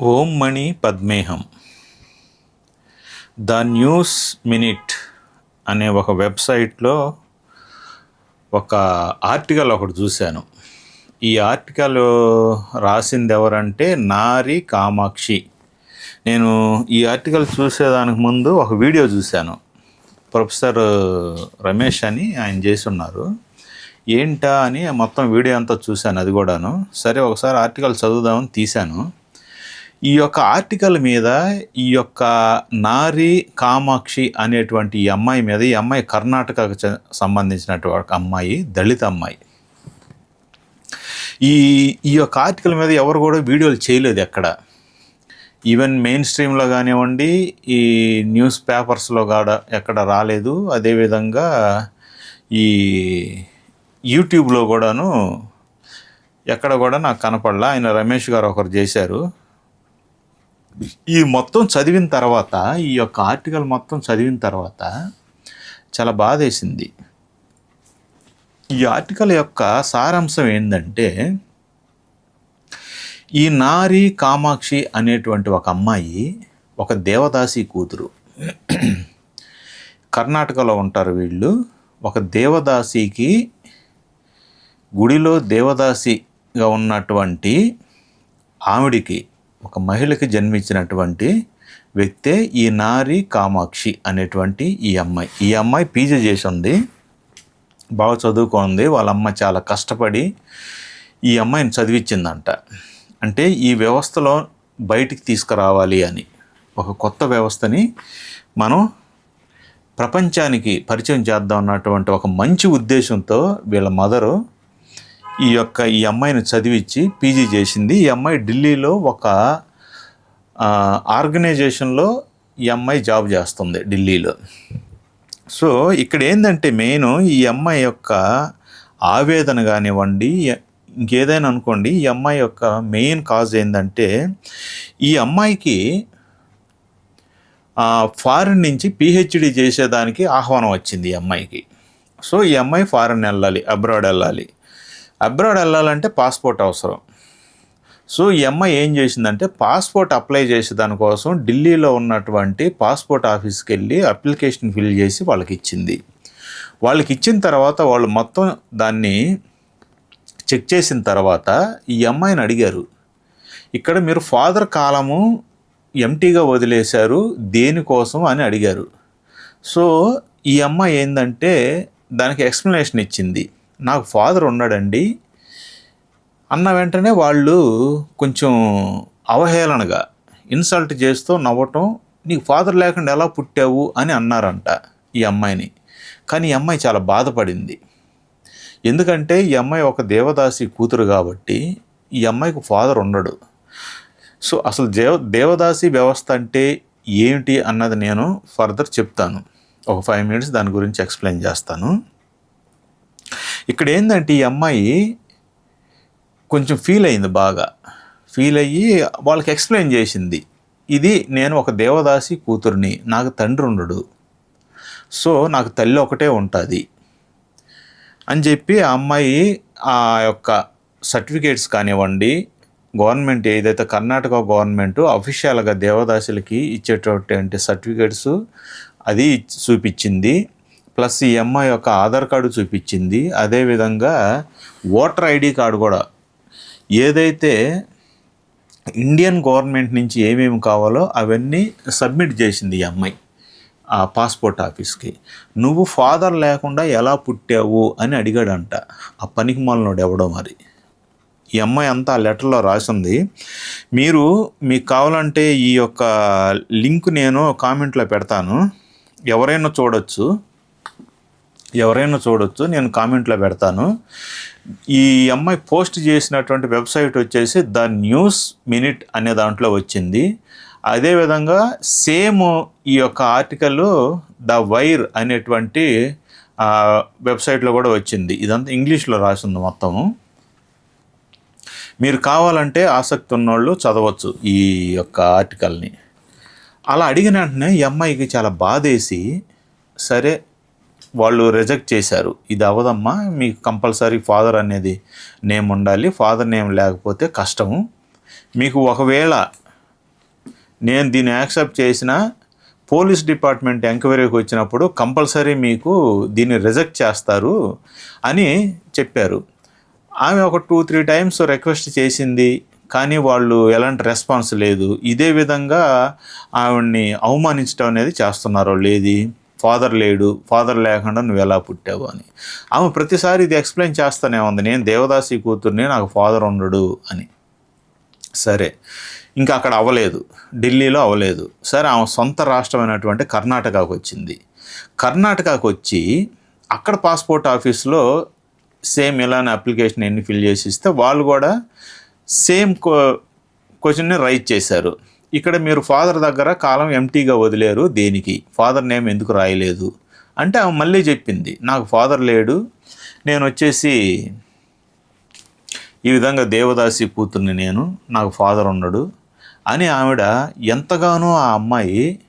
ఓం మణి పద్మేహం. The news minute అనే ఒక వెబ్సైట్లో ఒక ఆర్టికల్ ఒకటి చూశాను. ఈ ఆర్టికల్ రాసింది ఎవరంటే నారి కామాక్షి. నేను ఈ ఆర్టికల్ చూసేదానికి ముందు ఒక వీడియో చూశాను. ప్రొఫెసర్ రమేష్ అని ఆయన చేసి ఉన్నారు ఏంటా అని మొత్తం వీడియో అంతా చూశాను అది కూడాను. సరే ఒకసారి ఆర్టికల్ చదువుదామని తీశాను. ఈ యొక్క ఆర్టికల్ మీద ఈ యొక్క నారి కామాక్షి అనేటువంటి ఈ అమ్మాయి మీద ఈ అమ్మాయి కర్ణాటకకు సంబంధించినటువంటి ఒక అమ్మాయి దళిత అమ్మాయి. ఈ ఈ యొక్క ఆర్టికల్ మీద ఎవరు కూడా వీడియోలు చేయలేదు ఎక్కడ. ఈవెన్ మెయిన్ స్ట్రీమ్లో కానివ్వండి ఈ న్యూస్ పేపర్స్లో కాడ ఎక్కడ రాలేదు. అదేవిధంగా ఈ యూట్యూబ్లో కూడాను ఎక్కడ కూడా నాకు కనపడలా. ఆయన రమేష్ గారు ఒకరు చేశారు. ఈ మొత్తం చదివిన తర్వాత ఈ యొక్క ఆర్టికల్ మొత్తం చదివిన తర్వాత చాలా బాధేసింది. ఈ ఆర్టికల్ యొక్క సారాంశం ఏంటంటే ఈ నారి కామాక్షి అనేటువంటి ఒక అమ్మాయి ఒక దేవదాసి కూతురు. కర్ణాటకలో ఉంటారు వీళ్ళు. ఒక దేవదాసికి గుడిలో దేవదాసిగా ఉన్నటువంటి ఆవిడికి ఒక మహిళకి జన్మించినటువంటి వ్యక్తే ఈ నారి కామాక్షి అనేటువంటి ఈ అమ్మాయి. ఈ అమ్మాయి పీజీ చేసి ఉంది బాగా చదువుకుంది. వాళ్ళ అమ్మ చాలా కష్టపడి ఈ అమ్మాయిని చదివించిందంట అంటే ఈ వ్యవస్థలో బయటికి తీసుకురావాలి అని. ఒక కొత్త వ్యవస్థని మనం ప్రపంచానికి పరిచయం చేద్దాం అన్నటువంటి ఒక మంచి ఉద్దేశంతో వీళ్ళ మదరు ఈ యొక్క ఈ అమ్మాయిని చదివించి పీజీ చేసింది. ఈ అమ్మాయి ఢిల్లీలో ఒక ఆర్గనైజేషన్లో ఈ అమ్మాయి జాబ్ చేస్తుంది ఢిల్లీలో. సో ఇక్కడ ఏంటంటే మెయిన్ ఈ అమ్మాయి యొక్క ఆవేదన కానివ్వండి ఇంకేదైనా అనుకోండి ఈ అమ్మాయి యొక్క మెయిన్ కాజ్ ఏంటంటే ఈ అమ్మాయికి ఫారిన్ నుంచి పిహెచ్డి చేసేదానికి ఆహ్వానం వచ్చింది ఈ అమ్మాయికి. సో ఈ అమ్మాయి ఫారిన్ వెళ్ళాలి అబ్రాడ్ వెళ్ళాలి. అబ్రాడ్ వెళ్ళాలంటే పాస్పోర్ట్ అవసరం. సో ఈ అమ్మాయి ఏం చేసిందంటే పాస్పోర్ట్ అప్లై చేసే దానికోసం ఢిల్లీలో ఉన్నటువంటి పాస్పోర్ట్ ఆఫీస్కి వెళ్ళి అప్లికేషన్ ఫిల్ చేసి వాళ్ళకి ఇచ్చింది వాళ్ళకి ఇచ్చిన తర్వాత వాళ్ళు మొత్తం దాన్ని చెక్ చేసిన తర్వాత ఈ అమ్మాయిని అడిగారు. ఇక్కడ మీరు ఫాదర్ కాలము ఎంటీగా వదిలేశారు దేనికోసం? అని అడిగారు. సో ఈ అమ్మాయి ఏంటంటే దానికి ఎక్స్ప్లెనేషన్ ఇచ్చింది. నాకు ఫాదర్ ఉన్నాడండి. అన్న వెంటనే వాళ్ళు కొంచెం అవహేళనగా ఇన్సల్ట్ చేస్తూ నవ్వటం నీకు ఫాదర్ లేకుండా ఎలా పుట్టావు? అని అన్నారంట ఈ అమ్మాయిని. కానీ ఈ అమ్మాయి చాలా బాధపడింది. ఎందుకంటే ఈ అమ్మాయి ఒక దేవదాసి కూతురు కాబట్టి ఈ అమ్మాయికి ఫాదర్ ఉండడు. సో అసలు దేవ దేవదాసి వ్యవస్థ అంటే ఏమిటి అన్నది నేను ఫర్దర్ చెప్తాను. ఒక ఫైవ్ మినిట్స్ దాని గురించి ఎక్స్ప్లెయిన్ చేస్తాను. ఇక్కడ ఏంటంటే ఈ అమ్మాయి కొంచెం ఫీల్ అయింది బాగా. ఫీల్ అయ్యి వాళ్ళకి ఎక్స్ప్లెయిన్ చేసింది. ఇది నేను ఒక దేవదాసి కూతుర్ని నాకు తండ్రి ఉండడు. సో నాకు తల్లి ఒకటే ఉంటుంది. అని చెప్పి ఆ అమ్మాయి ఆ యొక్క సర్టిఫికేట్స్ కానివ్వండి గవర్నమెంట్ ఏదైతే కర్ణాటక గవర్నమెంట్ అఫీషియల్గా దేవదాసులకి ఇచ్చేటటువంటి సర్టిఫికేట్స్ అది చూపించింది. ప్లస్ ఈ అమ్మాయి యొక్క ఆధార్ కార్డు చూపించింది. అదేవిధంగా ఓటర్ ఐడి కార్డు కూడా. ఏదైతే ఇండియన్ గవర్నమెంట్ నుంచి ఏమేమి కావాలో అవన్నీ సబ్మిట్ చేసింది ఈ అమ్మాయి ఆ పాస్పోర్ట్ ఆఫీస్కి. నువ్వు ఫాదర్ లేకుండా ఎలా పుట్టావు? అని అడిగాడంట. ఆ పనికి మాలనోడు ఎవడో మరి? ఈ అమ్మాయి అంతా ఆ లెటర్లో రాసింది. మీరు మీకు కావాలంటే ఈ యొక్క లింక్ నేను కామెంట్లో పెడతాను. ఎవరైనా చూడొచ్చు. ఎవరైనా చూడొచ్చు నేను కామెంట్లో పెడతాను. ఈ అమ్మాయి పోస్ట్ చేసినటువంటి వెబ్సైట్ వచ్చేసి ద న్యూస్ మినిట్ అనే దాంట్లో వచ్చింది. అదేవిధంగా సేమ్ ఈ యొక్క ఆర్టికల్ ద వైర్ అనేటువంటి వెబ్సైట్లో కూడా వచ్చింది. ఇదంతా ఇంగ్లీష్లో రాసింది మొత్తము మీరు కావాలంటే ఆసక్తి ఉన్నోళ్ళు చదవచ్చు ఈ యొక్క ఆర్టికల్ని. అలా అడిగిన వెంటనే ఈ అమ్మాయికి చాలా బాధేసి సరే వాళ్ళు రిజెక్ట్ చేశారు. ఇది అవ్వదమ్మా మీకు కంపల్సరీ ఫాదర్ అనేది నేమ్ ఉండాలి. ఫాదర్ నేమ్ లేకపోతే కష్టము. మీకు ఒకవేళ నేను దీన్ని యాక్సెప్ట్ చేసిన పోలీస్ డిపార్ట్మెంట్ ఎంక్వైరీకి వచ్చినప్పుడు కంపల్సరీ మీకు దీన్ని రిజెక్ట్ చేస్తారు అని చెప్పారు. ఆమె ఒక టూ త్రీ టైమ్స్ రిక్వెస్ట్ చేసింది కానీ వాళ్ళు ఎలాంటి రెస్పాన్స్ లేదు. ఇదే విధంగా ఆవిడ్ని అవమానించడం అనేది చేస్తున్నారు లేది ఫాదర్ లేడు ఫాదర్ లేకుండా నువ్వు ఎలా పుట్టావు అని. ఆమె ప్రతిసారి ఇది ఎక్స్ప్లెయిన్ చేస్తూనే ఉంది నేను దేవదాసి కూతుర్ని నాకు ఫాదర్ ఉండడు అని. సరే ఇంకా అక్కడ అవ్వలేదు ఢిల్లీలో అవ్వలేదు. సరే ఆమె సొంత రాష్ట్రమైనటువంటి కర్ణాటకకు వచ్చింది. కర్ణాటకకు వచ్చి అక్కడ పాస్పోర్ట్ ఆఫీస్లో సేమ్ ఇలానే అప్లికేషన్ ఎన్ని ఫిల్ చేసి ఇస్తే వాళ్ళు కూడా సేమ్ క్వశ్చన్ని రైట్ చేశారు. ఇక్కడ మీరు ఫాదర్ దగ్గర కాలం ఎంటీగా వదిలేరు దేనికి? ఫాదర్ నేమ్ ఎందుకు రాయలేదు? అంటే ఆమె మళ్ళీ చెప్పింది నాకు ఫాదర్ లేడు నేను వచ్చేసి ఈ విధంగా దేవదాసి కూతుర్ని నేను నాకు ఫాదర్ ఉన్నాడు అని ఆవిడ ఎంతగానో ఆ అమ్మాయి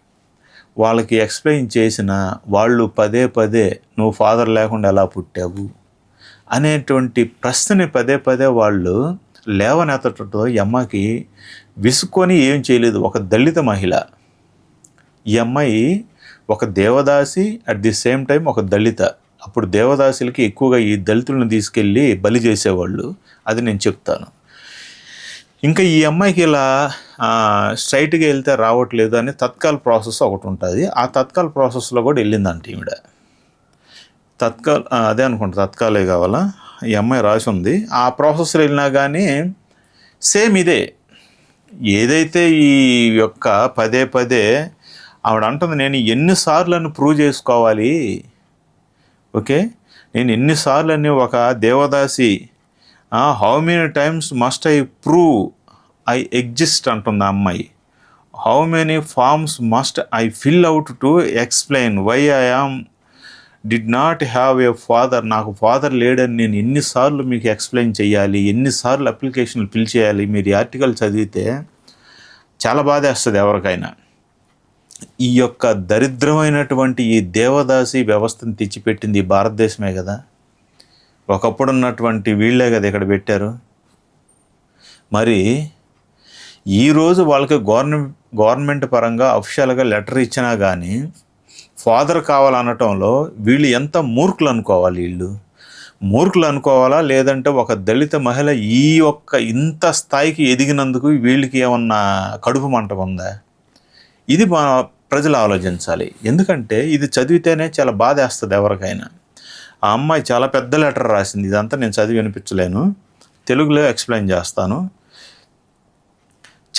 వాళ్ళకి ఎక్స్ప్లెయిన్ చేసిన వాళ్ళు పదే పదే నువ్వు ఫాదర్ లేకుండా ఎలా పుట్టావు? అనేటువంటి ప్రశ్నని పదే పదే వాళ్ళు లేవనెత్తటంతో ఈ అమ్మాయికి విసుక్కొని ఏం చేయలేదు. ఒక దళిత మహిళ. ఈ అమ్మాయి ఒక devadasi at the same time ఒక దళిత. అప్పుడు దేవదాసులకి ఎక్కువగా ఈ దళితులను తీసుకెళ్ళి బలి చేసేవాళ్ళు. అది నేను చెప్తాను. ఇంకా ఈ అమ్మాయికి ఇలా స్ట్రైట్గా వెళ్తే రావట్లేదు అని తత్కాల ప్రాసెస్ ఒకటి ఉంటుంది. ఆ తత్కాల ప్రాసెస్లో కూడా వెళ్ళిందంట ఈవిడ. తత్కాల్ అదే అనుకుంటా తత్కాలే కావాలా? ఈ అమ్మాయి రాసి ఉంది ఆ ప్రాసెస్లో వెళ్ళినా కానీ సేమ్ ఇదే. ఏదైతే ఈ యొక్క పదే పదే ఆవిడ అంటుంది నేను ఎన్నిసార్లను ప్రూవ్ చేసుకోవాలి? ఓకే? నేను ఎన్నిసార్లు అని ఒక devadasi how many times must I prove I exist అంటుంది ఆ అమ్మాయి. How many forms must I fill out to explain why I am did not have a father నాకు ఫాదర్ లేడని నేను ఎన్నిసార్లు మీకు ఎక్స్ప్లెయిన్ చేయాలి ఎన్నిసార్లు అప్లికేషన్లు ఫిల్ చేయాలి మీరు ఈ ఆర్టికల్ చదివితే చాలా బాధేస్తుంది ఎవరికైనా. ఈ యొక్క దరిద్రమైనటువంటి ఈ దేవదాసి వ్యవస్థను తెచ్చిపెట్టింది భారతదేశమే కదా. ఒకప్పుడు ఉన్నటువంటి వీళ్ళే కదా ఇక్కడ పెట్టారు. మరి ఈరోజు వాళ్ళకి గవర్నమెంట్ గవర్నమెంట్ పరంగా అఫిషియల్గా లెటర్ ఇచ్చినా కానీ ఫాదర్ కావాలనటంలో వీళ్ళు ఎంత మూర్ఖులు అనుకోవాలి వీళ్ళు? మూర్ఖులు అనుకోవాలా? లేదంటే ఒక దళిత మహిళ ఈ యొక్క ఇంత స్థాయికి ఎదిగినందుకు వీళ్ళకి ఏమన్నా కడుపు మంట ఉందా? ఇది మా ప్రజలు ఆలోచించాలి. ఎందుకంటే ఇది చదివితేనే చాలా బాధేస్తుంది ఎవరికైనా. ఆ అమ్మాయి చాలా పెద్ద లెటర్ రాసింది. ఇదంతా నేను చదివి వినిపించలేను. తెలుగులో ఎక్స్ప్లెయిన్ చేస్తాను.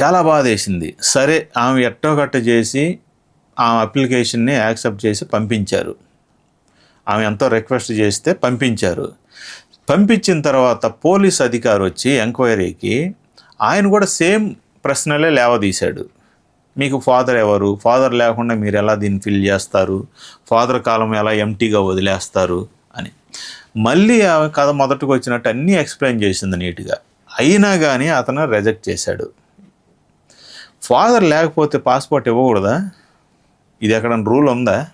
చాలా బాధ వేసింది సరే ఆమె ఎట్టో గట్ట చేసి ఆ అప్లికేషన్ని యాక్సెప్ట్ చేసి పంపించారు. ఆమె ఎంతో రిక్వెస్ట్ చేస్తే పంపించారు. పంపించిన తర్వాత పోలీస్ అధికారి వచ్చి ఎంక్వైరీకి ఆయన కూడా సేమ్ ప్రశ్నలే లేవదీశాడు. మీకు ఫాదర్ ఎవరు? ఫాదర్ లేకుండా మీరు ఎలా దీన్ని ఫిల్ చేస్తారు? ఫాదర్ కాలం ఎలా ఎంటీగా వదిలేస్తారు? అని. మళ్ళీ ఆమె కథ మొదటికి వచ్చినట్టు అన్నీ ఎక్స్ప్లెయిన్ చేసింది నీట్గా. అయినా కానీ అతను రిజెక్ట్ చేశాడు. ఫాదర్ లేకపోతే పాస్పోర్ట్ ఇవ్వకూడదా? ఇది ఎక్కడ రూల్ ఉందా?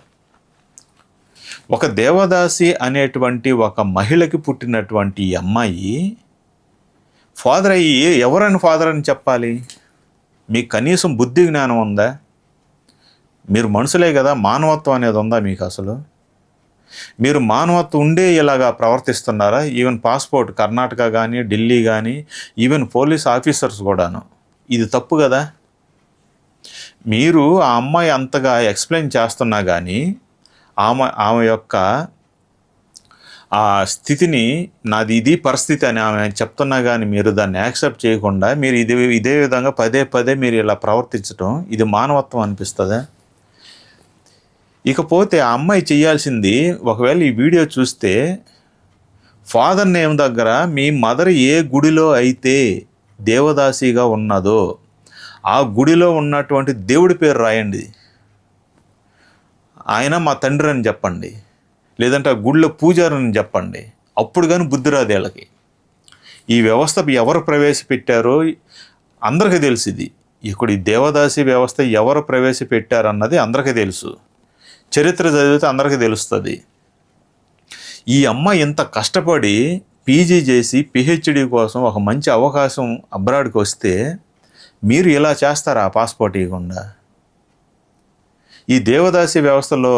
ఒక దేవదాసి అనేటువంటి ఒక మహిళకి పుట్టినటువంటి అమ్మాయి ఫాదర్ అయ్యి ఎవరని ఫాదర్ అని చెప్పాలి? మీకు కనీసం బుద్ధి జ్ఞానం ఉందా? మీరు మనుషులే కదా మానవత్వం అనేది ఉందా మీకు అసలు? మీరు మానవత్వం ఉండే ఇలాగా ప్రవర్తిస్తున్నారా? ఈవెన్ పాస్పోర్ట్ కర్ణాటక కానీ ఢిల్లీ కానీ ఈవెన్ పోలీస్ ఆఫీసర్స్ కూడాను. ఇది తప్పు కదా? మీరు ఆ అమ్మాయి అంతగా ఎక్స్ప్లెయిన్ చేస్తున్నా కానీ ఆమె ఆమె యొక్క ఆ స్థితిని నాది ఇది పరిస్థితి అని ఆమె చెప్తున్నా కానీ మీరు దాన్ని యాక్సెప్ట్ చేయకుండా మీరు ఇది ఇదే విధంగా పదే పదే మీరు ఇలా ప్రవర్తించడం ఇది మానవత్వం అనిపిస్తుందా? ఇకపోతే ఆ అమ్మాయి చేయాల్సింది ఒకవేళ ఈ వీడియో చూస్తే ఫాదర్ నేమ్ దగ్గర మీ మదర్ ఏ గుడిలో అయితే దేవదాసిగా ఉన్నదో ఆ గుడిలో ఉన్నటువంటి దేవుడి పేరు రాయండి. ఆయన మా తండ్రి అని చెప్పండి. లేదంటే ఆ గుడిలో పూజారని చెప్పండి. అప్పుడు కానీ బుద్ధి రాదు వీళ్ళకి. ఈ వ్యవస్థ ఎవరు ప్రవేశపెట్టారో అందరికీ తెలుసు ఇది. ఇక్కడ ఈ దేవదాసి వ్యవస్థ ఎవరు ప్రవేశపెట్టారన్నది అందరికీ తెలుసు. చరిత్ర చదివితే అందరికీ తెలుస్తుంది. ఈ అమ్మ ఇంత కష్టపడి పీజీ చేసి పిహెచ్డి కోసం ఒక మంచి అవకాశం అబ్రాడ్కి వస్తే మీరు ఇలా చేస్తారా పాస్పోర్ట్ ఇవ్వకుండా? ఈ దేవదాసి వ్యవస్థలో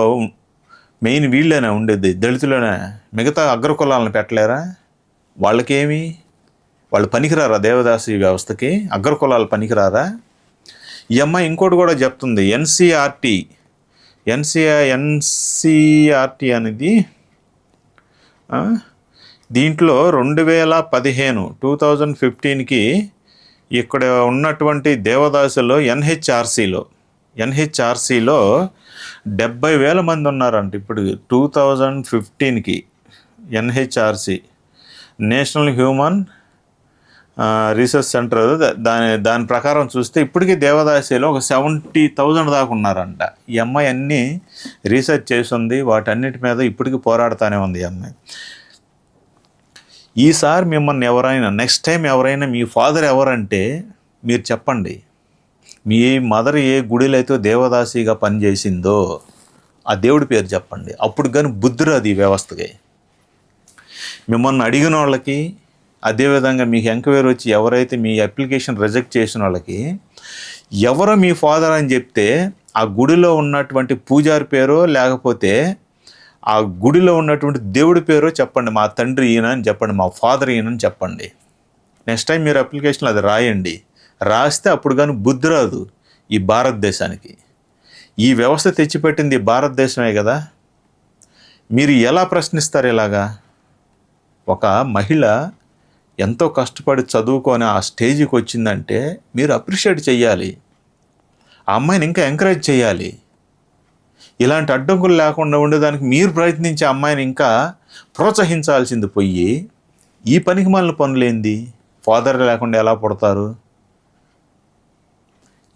మెయిన్ వీళ్ళేనా ఉండేది దళితులనే. మిగతా అగ్రకులాలను పెట్టలేరా? వాళ్ళకేమి? వాళ్ళు పనికిరారా దేవదాసి వ్యవస్థకి? అగ్రకులాలు పనికిరారా? ఈ అమ్మాయి ఇంకోటి కూడా చెప్తుంది ఎన్సీఆర్టీ ఎన్సీఆర్ ఎన్సీఆర్టీ అనేది దీంట్లో రెండు వేల పదిహేను టూ థౌజండ్ ఫిఫ్టీన్కి ఇక్కడ ఉన్నటువంటి దేవదాసులో ఎన్హెచ్ఆర్సీలో ఎన్హెచ్ఆర్సీలో డెబ్బై వేల మంది ఉన్నారంట. ఇప్పుడు two thousand ఫిఫ్టీన్కి NHRC national human research centre దాని దాని ప్రకారం చూస్తే ఇప్పటికీ దేవదాసిలో ఒక సెవెంటీ థౌజండ్ దాకా ఉన్నారంట. ఈ అమ్మాయి అన్నీ రీసెర్చ్ చేసింది వాటన్నిటి మీద ఇప్పటికీ పోరాడుతూనే ఉంది ఈ అమ్మాయి. ఈసారి మిమ్మల్ని ఎవరైనా నెక్స్ట్ టైం ఎవరైనా మీ ఫాదర్ ఎవరంటే మీరు చెప్పండి మీ మదర్ ఏ గుడిలో అయితే దేవదాసిగా పనిచేసిందో ఆ దేవుడి పేరు చెప్పండి. అప్పుడు కానీ బుద్ధుడు అది వ్యవస్థకి. మిమ్మల్ని అడిగిన వాళ్ళకి అదేవిధంగా మీకు ఎంక్వైరీ వచ్చి ఎవరైతే మీ అప్లికేషన్ రిజెక్ట్ చేసిన వాళ్ళకి ఎవరో మీ ఫాదర్ అని చెప్తే ఆ గుడిలో ఉన్నటువంటి పూజారి పేరో లేకపోతే ఆ గుడిలో ఉన్నటువంటి దేవుడి పేరు చెప్పండి మా తండ్రి ఈయన అని చెప్పండి మా ఫాదర్ ఈయన అని చెప్పండి. నెక్స్ట్ టైం మీరు అప్లికేషన్లో అది రాయండి. రాస్తే అప్పుడు కానీ బుద్ధి రాదు ఈ భారతదేశానికి. ఈ వ్యవస్థ తెచ్చిపెట్టింది భారతదేశమే కదా. మీరు ఎలా ప్రశ్నిస్తారు ఇలాగా? ఒక మహిళ ఎంతో కష్టపడి చదువుకొని ఆ స్టేజ్కి వచ్చిందంటే మీరు అప్రిషియేట్ చేయాలి. ఆ అమ్మాయిని ఇంకా ఎంకరేజ్ చేయాలి. ఇలాంటి అడ్డంకులు లేకుండా ఉండేదానికి మీరు ప్రయత్నించే అమ్మాయిని ఇంకా ప్రోత్సహించాల్సింది పోయి ఈ పనికి మనల్ని పనులేంది ఫాదర్ లేకుండా ఎలా పుడతారు?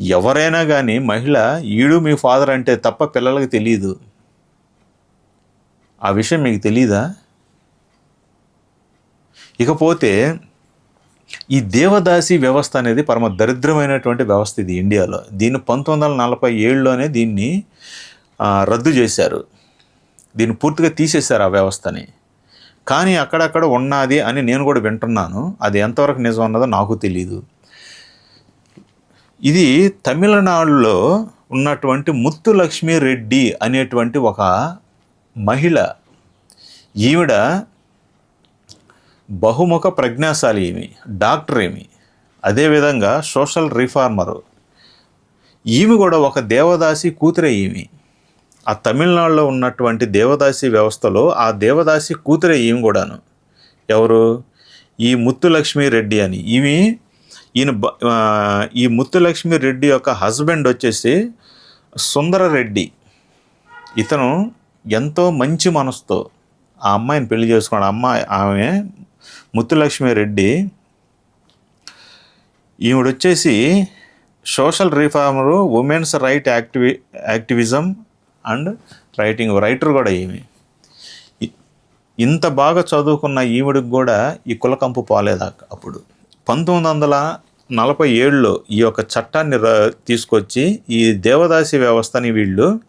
ఎవరైనా కానీ మహిళ ఈడు మీ ఫాదర్ అంటే తప్ప పిల్లలకు తెలియదు ఆ విషయం మీకు తెలీదా? ఇకపోతే ఈ దేవదాసి వ్యవస్థ అనేది పరమ దరిద్రమైనటువంటి వ్యవస్థ ఇది ఇండియాలో. దీన్ని పంతొమ్మిది వందల నలభై ఏడులోనే దీన్ని రద్దు చేశారు. దీన్ని పూర్తిగా తీసేశారు ఆ వ్యవస్థని. కానీ అక్కడక్కడ ఉన్నది అని నేను కూడా వింటున్నాను. అది ఎంతవరకు నిజం ఉన్నదో నాకు తెలియదు ఇది తమిళనాడులో ఉన్నటువంటి ముత్తు లక్ష్మీ రెడ్డి అనేటువంటి ఒక మహిళ. ఈవిడ బహుముఖ ప్రజ్ఞాశాలి ఏమి? డాక్టర్ ఏమి? అదేవిధంగా సోషల్ రిఫార్మరు. ఈమె కూడా ఒక దేవదాసి కూతురే ఈమె. ఆ తమిళనాడులో ఉన్నటువంటి దేవదాసి వ్యవస్థలో ఆ దేవదాసి కూతురే ఈమె కూడాను. ఎవరు? ఈ ముత్తులక్ష్మి రెడ్డి అని. ఈమె ఈయన ఈ ముత్తులక్ష్మి రెడ్డి యొక్క హస్బెండ్ వచ్చేసి సుందర రెడ్డి. ఇతను ఎంతో మంచి మనసుతో ఆ అమ్మాయిని పెళ్ళి చేసుకున్నాడు అమ్మాయి ఆమె ముత్తులక్ష్మి రెడ్డి ఈవిడొచ్చేసి సోషల్ రిఫార్మరు ఉమెన్స్ రైట్ యాక్టివి యాక్టివిజం అండ్ రైటింగ్ రైటర్ కూడా ఈమె. ఇంత బాగా చదువుకున్న ఈవిడికి కూడా ఈ కులకంపు పోలేదు అప్పుడు. పంతొమ్మిది వందల నలభై ఏడులో ఈ యొక్క చట్టాన్ని ర- తీసుకొచ్చి ఈ దేవదాసి వ్యవస్థని వీళ్ళు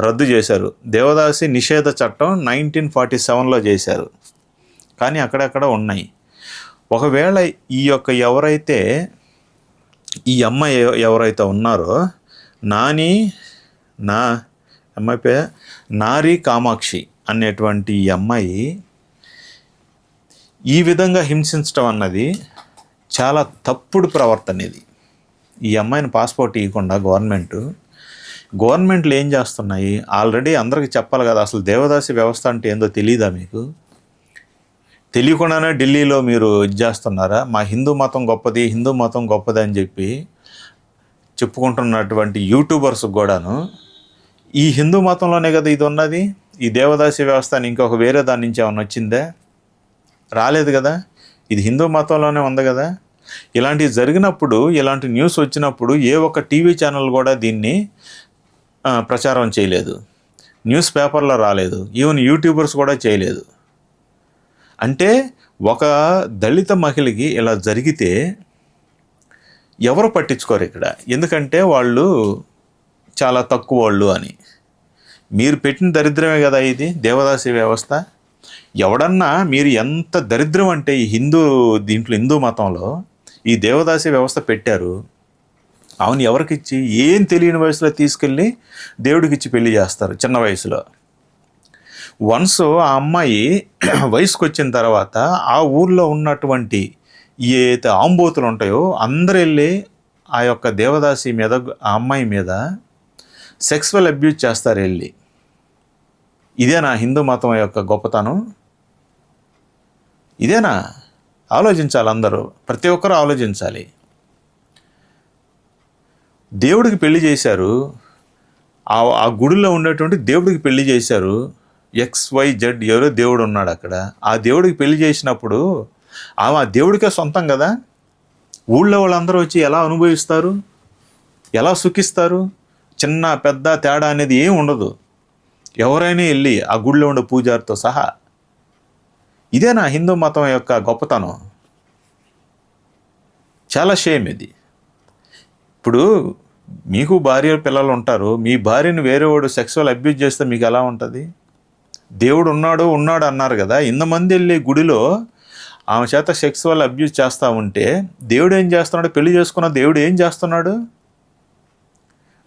రద్దు చేశారు. దేవదాసి నిషేధ చట్టం నైన్టీన్ ఫార్టీ సెవెన్లో చేశారు. కానీ అక్కడక్కడ ఉన్నాయి. ఒకవేళ ఈ యొక్క ఎవరైతే ఈ అమ్మాయి ఎవరైతే ఉన్నారో నాని నా అమ్మాయి పే నారీ కామాక్షి అనేటువంటి ఈ అమ్మాయి ఈ విధంగా హింసించడం అన్నది చాలా తప్పుడు ప్రవర్తన ఇది. ఈ అమ్మాయిని పాస్పోర్ట్ ఇవ్వకుండా గవర్నమెంట్ గవర్నమెంట్లు ఏం చేస్తున్నాయి? ఆల్రెడీ అందరికీ చెప్పాలి కదా అసలు దేవదాసి వ్యవస్థ అంటే ఏందో తెలియదా మీకు? తెలియకుండానే ఢిల్లీలో మీరు ఇది చేస్తున్నారా? మా హిందూ మతం గొప్పది హిందూ మతం గొప్పది అని చెప్పి చెప్పుకుంటున్నటువంటి యూట్యూబర్స్ కూడాను ఈ హిందూ మతంలోనే కదా ఇది ఉన్నది? ఈ దేవదాసి వ్యవస్థ అని ఇంకొక వేరే దాని నుంచి ఏమైనా వచ్చిందే? రాలేదు కదా? ఇది హిందూ మతంలోనే ఉంది కదా? ఇలాంటివి జరిగినప్పుడు ఇలాంటి న్యూస్ వచ్చినప్పుడు ఏ ఒక్క టీవీ ఛానల్ కూడా దీన్ని ప్రచారం చేయలేదు. న్యూస్ పేపర్లో రాలేదు. ఈవెన్ యూట్యూబర్స్ కూడా చేయలేదు. అంటే ఒక దళిత మహిళకి ఇలా జరిగితే ఎవరు పట్టించుకోరు ఇక్కడ? ఎందుకంటే వాళ్ళు చాలా తక్కువ వాళ్ళు అని. మీరు పెట్టిన దరిద్రమే కదా ఇది దేవదాసి వ్యవస్థ? ఎవడన్నా మీరు ఎంత దరిద్రం అంటే ఈ హిందూ దీంట్లో హిందూ మతంలో ఈ దేవదాసి వ్యవస్థ పెట్టారు అవును ఎవరికిచ్చి? ఏం తెలియని వయసులో తీసుకెళ్ళి దేవుడికిచ్చి పెళ్ళి చేస్తారు చిన్న వయసులో. వన్స్ ఆ అమ్మాయి వయసుకు వచ్చిన తర్వాత ఆ ఊర్లో ఉన్నటువంటి ఏ ఆంబోతులు ఉంటాయో అందరు వెళ్ళి ఆ యొక్క దేవదాసి మీద ఆ అమ్మాయి మీద సెక్స్వల్ అబ్యూజ్ చేస్తారు వెళ్ళి. ఇదేనా హిందూ మతం యొక్క గొప్పతనం. ఇదేనా? ఆలోచించాలి అందరూ. ప్రతి ఒక్కరూ ఆలోచించాలి. దేవుడికి పెళ్ళి చేశారు. ఆ ఆ గుడిలో ఉన్నటువంటి దేవుడికి పెళ్ళి చేశారు. ఎక్స్ వై జెడ్ ఎవరో దేవుడు ఉన్నాడు అక్కడ. ఆ దేవుడికి పెళ్ళి చేసినప్పుడు ఆమె ఆ దేవుడికే సొంతం కదా? ఊళ్ళో వాళ్ళందరూ వచ్చి ఎలా అనుభవిస్తారు? ఎలా సుఖిస్తారు? చిన్న పెద్ద తేడా అనేది ఏం ఉండదు. ఎవరైనా వెళ్ళి ఆ గుడిలో ఉండే పూజారితో సహా ఇదే నా హిందూ మతం యొక్క గొప్పతనం. చాలా షేమ్ ఇది. ఇప్పుడు మీకు భార్య పిల్లలు ఉంటారు. మీ భార్యను వేరేవాడు సెక్సువల్ అబ్యూజ్ చేస్తే మీకు ఎలా ఉంటుంది? దేవుడు ఉన్నాడు ఉన్నాడు అన్నారు కదా. ఇంతమంది వెళ్ళి గుడిలో ఆమె చేత సెక్సువల్ అబ్యూజ్ చేస్తూ ఉంటే దేవుడు ఏం చేస్తున్నాడు? పెళ్ళి చేసుకున్న దేవుడు ఏం చేస్తున్నాడు?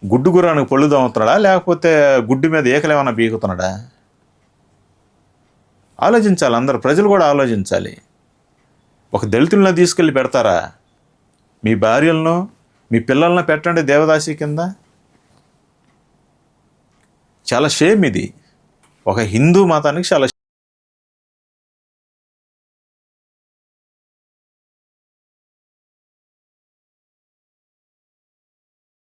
గుడ్డు గురానికి పళ్ళు దమ్ముతున్నాడా లేకపోతే గుడ్డు మీద ఏకలేమన్నా ఏమైనా బీకుతున్నాడా ఆలోచించాలి అందరు. ప్రజలు కూడా ఆలోచించాలి. ఒక దళితులను తీసుకెళ్ళి పెడతారా? మీ భార్యలను మీ పిల్లలను పెట్టండి దేవదాసి కింద? చాలా షేమ్ ఇది. ఒక హిందూ మతానికి చాలా